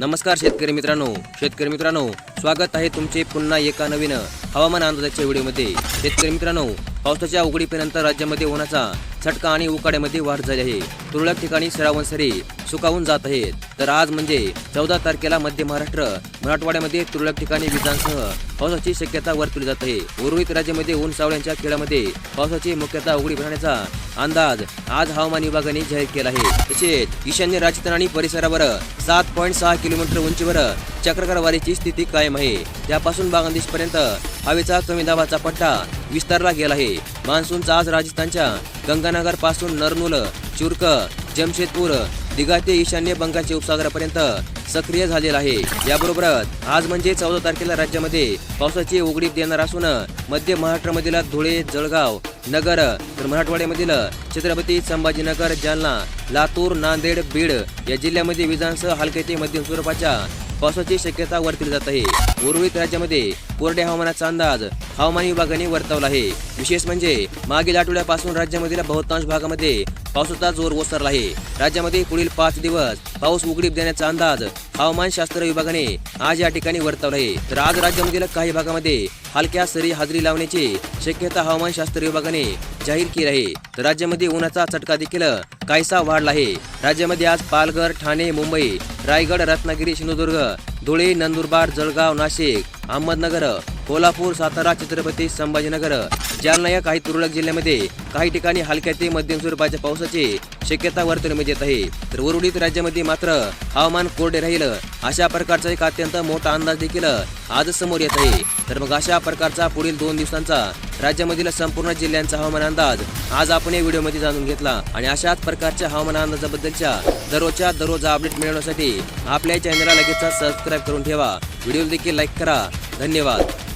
नमस्कार शेतकरी मित्रांनो शेतकरी मित्रांनो स्वागत आहे तुमचे पुन्हा एका नवीन हवामान अंदाजाच्या व्हिडिओमध्ये. शेतकरी मित्रांनो पावसाच्या उघडीपर्यंत राज्यामध्ये होण्याचा छटका आणि उकाड्यामध्ये वाढ झाली आहे. तुरळक ठिकाणी सरावन सरी सुकावून जात आहेत. तर आज म्हणजे चौदा तारखेला मध्य महाराष्ट्र मराठवाड्यामध्ये तुरळक ठिकाणी विजांसह पावसाची शक्यता वर्तवली जात आहे. उर्वरित राज्यामध्ये ऊन सावळ्यांच्या खेळामध्ये पावसाची मुख्यतः उघडी राहण्याचा अंदाज आज हवामान विभागाने जाहीर केला आहे. तसेच ईशान्य राजस्थान आणि परिसरावर सात पॉईंट सहा किलोमीटर उंचीवर चक्रकार वारीची स्थिती कायम आहे. त्यापासून बांगलादेशपर्यंत हवेचा कमी दाबाचा पट्टा विस्तारला गेला आहे. मान्सूनचा आज राजस्थानच्या गंगानगरपासून नरनुल चुरक जमशेदपूर दिघा ते ईशान्य बंगालच्या उपसागरापर्यंत सक्रिय झालेला आहे. याबरोबरच आज म्हणजे चौदा तारखेला राज्यामध्ये पावसाची उघडीप देणार असून मध्य महाराष्ट्रामधील धुळे जळगाव नगर तर मराठवाड्यामधील छत्रपती संभाजीनगर जालना लातूर नांदेड बीड या जिल्ह्यामध्ये विजांसह हलक्या ते मध्यम स्वरूपाच्या पावसाची शक्यता वर्तवली जात आहे. उर्वरित राज्यामध्ये कोरड्या हवामानाचा अंदाज हवामान विभागाने वर्तवला आहे. विशेष म्हणजे मागील आठवड्यापासून राज्यामधील बहुतांश भागामध्ये पावसाचा जोर ओसरला आहे. राज्यामध्ये पुढील पाच दिवस पाऊस उघडीप देण्याचा अंदाज हवामान शास्त्र विभागाने आज या ठिकाणी वर्तवला आहे. तर आज राज्यामधील काही भागामध्ये हलक्या सरी हाजरी लावण्याची शक्यता हवामान शास्त्र विभागाने जाहीर केली आहे. तर राज्यामध्ये उन्हाचा चटका देखील काहीसा वाढला आहे. राज्यामध्ये आज पालघर ठाणे मुंबई रायगड रत्नागिरी सिंधुदुर्ग धुळे नंदुरबार जळगाव नाशिक अहमदनगर कोल्हापूर सातारा छत्रपती संभाजीनगर जालना या काही तुरळक जिल्ह्यामध्ये काही ठिकाणी हलक्या ते मध्यम स्वरूपाच्या पावसाची शक्यता वर्तवण्यात येत आहे. तर उर्वरित राज्यामध्ये मात्र हवामान कोरडे राहील अशा प्रकारचा एक अत्यंत मोठा अंदाज देखील आज समोर येत आहे. तर मग अशा प्रकारचा पुढील दोन दिवसांचा राज्यामधील संपूर्ण जिल्ह्यांचा हवामान अंदाज आज आपण या व्हिडिओमध्ये जाणून घेतला. आणि अशाच प्रकारच्या हवामान अंदाजाबद्दलच्या दररोजच्या दररोज अपडेट मिळवण्यासाठी आपल्या चॅनलला लगेच सबस्क्राईब करून ठेवा. व्हिडिओ देखील लाईक करा. धन्यवाद.